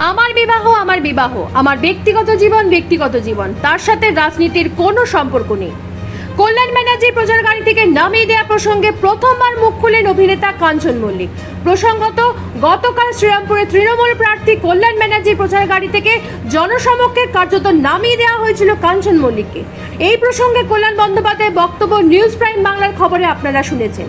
আমার বিবাহ আমার বিবাহ। আমার ব্যক্তিগত জীবন ব্যক্তিগত জীবন। তার সাথে রাজনীতির কোনো সম্পর্ক নেই। কল্যাণ ব্যানার্জির প্রচার গাড়ি থেকে নামিয়ে দেওয়া প্রসঙ্গে প্রথমবার মুখ খুললেন অভিনেতা কাঞ্চন মল্লিক। প্রসঙ্গত, গতকাল শ্রীরামপুরে তৃণমূল প্রার্থী কল্যাণ ব্যানার্জির প্রচার গাড়ি থেকে জনসমক্ষে কার্যত নামিয়ে দেওয়া হয়েছিল কাঞ্চন মল্লিককে। এই প্রসঙ্গে কল্যাণ বন্দ্যোপাধ্যায়ের বক্তব্য নিউজ প্রাইম বাংলার খবরে আপনারা শুনেছেন।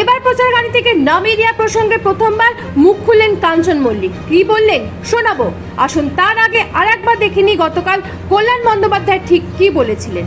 এবার প্রচার গাড়ি থেকে নামিয়ে দেওয়া প্রসঙ্গে প্রথমবার মুখ খুললেন কাঞ্চন মল্লিক। কি বললেন? শোনাবো। আসুন, তার আগে আর একবার দেখিনি গতকাল কল্যাণ বন্দ্যোপাধ্যায় ঠিক কি বলেছিলেন।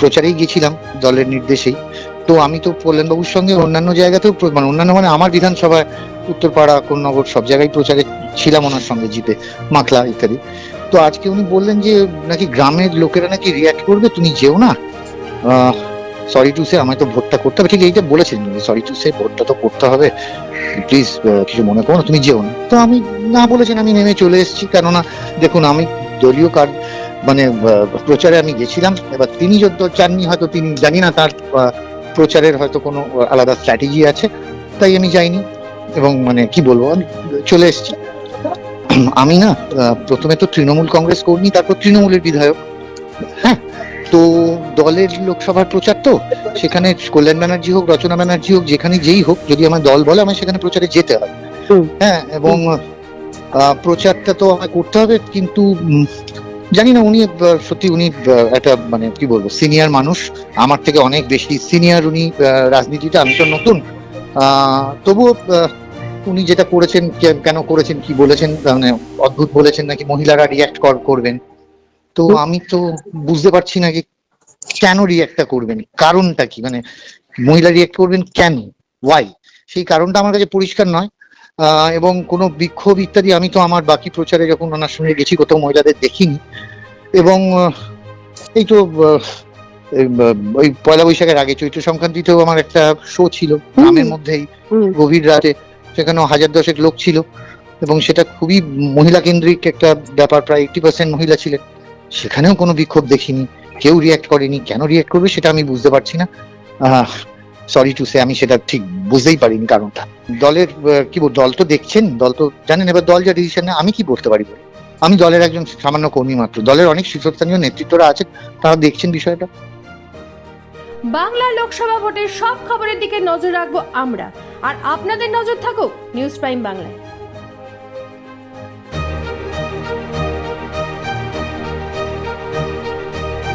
প্রচারেই গেছিলাম দলের নির্দেশেই। তো আমি তো কল্যাণবাবুর সঙ্গে অন্যান্য জায়গাতেও মানে অন্যান্য মানে আমার বিধানসভায় উত্তরপাড়া, কোন্নগর সব জায়গায় প্রচারে ছিলাম ওনার সঙ্গে জিপে মাখলা ইত্যাদি। তো আজকে উনি বললেন যে, নাকি গ্রামের লোকেরা নাকি রিয়াক্ট করবে? তুমি যেও না? সরি টু সে আমায় তো ভোটটা করতে হবে। ঠিক এইটা বলেছেন সরি টু সে ভোটটা তো করতে হবে। প্লিজ কিছু মনে করো না, তুমি যেও না। তো আমি না বলেছেন, আমি নেমে চলে এসেছি। কেননা, দেখুন, আমি দলীয় কার্ড মানে প্রচারে আমি গেছিলাম। এবার তিনি যত চাননি হয়তো তিনি জানি না তার প্রচারের হয়তো কোনো আলাদা স্ট্র্যাটেজি আছে। তাই আমি যাইনি এবং মানে কি বলব আমি চলে এসেছি। আমি না প্রথমে তো তৃণমূল কংগ্রেস কর্মী তারপর তৃণমূলের বিধায়ক। হ্যাঁ তো দলের লোকসভার প্রচার তো সেখানে কল্যাণ ব্যানার্জি হোক রচনা ব্যানার্জি হোক যেখানে যেই হোক যদি আমার দল বলে আমার সেখানে প্রচারে যেতে হয়। হ্যাঁ এবং প্রচারটা তো আমায় করতে হবে কিন্তু জানি না উনি সত্যি উনি একটা মানে কি বলব সিনিয়র মানুষ। আমার থেকে অনেক বেশি সিনিয়র উনি আহ, রাজনীতিতে আমি তো নতুন। তবুও উনি যেটা করেছেন কেন করেছেন কি বলেছেন মানে অদ্ভুত বলেছেন নাকি মহিলারা রিয়াক্ট করবেন। তো আমি তো বুঝতে পারছি না যে কেন রিয়াক্টটা করবেন কারণটা কি? মানে মহিলা রিয়াক্ট করবেন কেন? ওয়াই সেই কারণটা আমার কাছে পরিষ্কার নয়। এবং কোনো বিক্ষোভ ইত্যাদি আমি তো আমার বাকি প্রচারে যখন ওনার সঙ্গে গেছি কোথাও মহিলাদের দেখিনি। এবং এই তো ওই পয়লা বৈশাখের আগে চৈত্র সংক্রান্তিতেও আমার একটা শো ছিল গ্রামের মধ্যেই গভীর রাতে। সেখানেও হাজার দশেক লোক ছিল এবং সেটা খুবই মহিলা কেন্দ্রিক একটা ব্যাপার। প্রায় এইটি পার্সেন্ট মহিলা ছিলেন। সেখানেও কোনো বিক্ষোভ দেখিনি। কেউ রিয়াক্ট করেনি। কেন রিয়াক্ট করবে সেটা আমি বুঝতে পারছি না। সরি টু সে আমি সেটা ঠিক বুঝতেই পারিনি কারণটা। দলের কি দল তো দেখছেন, দল তো জানেন, এবার দল যা ডিসিশন আমি কি বলতে পারি? আমি দলের একজন সামান্য কর্মী মাত্র। দলের অনেক শীর্ষস্থানীয় নেতৃত্বরা আছে তারা দেখছেন বিষয়টা। বাংলা লোকসভা ভোটের সব খবরের দিকে নজর রাখব আমরা। আর আপনাদের নজর থাকুক নিউজ প্রাইম বাংলায়।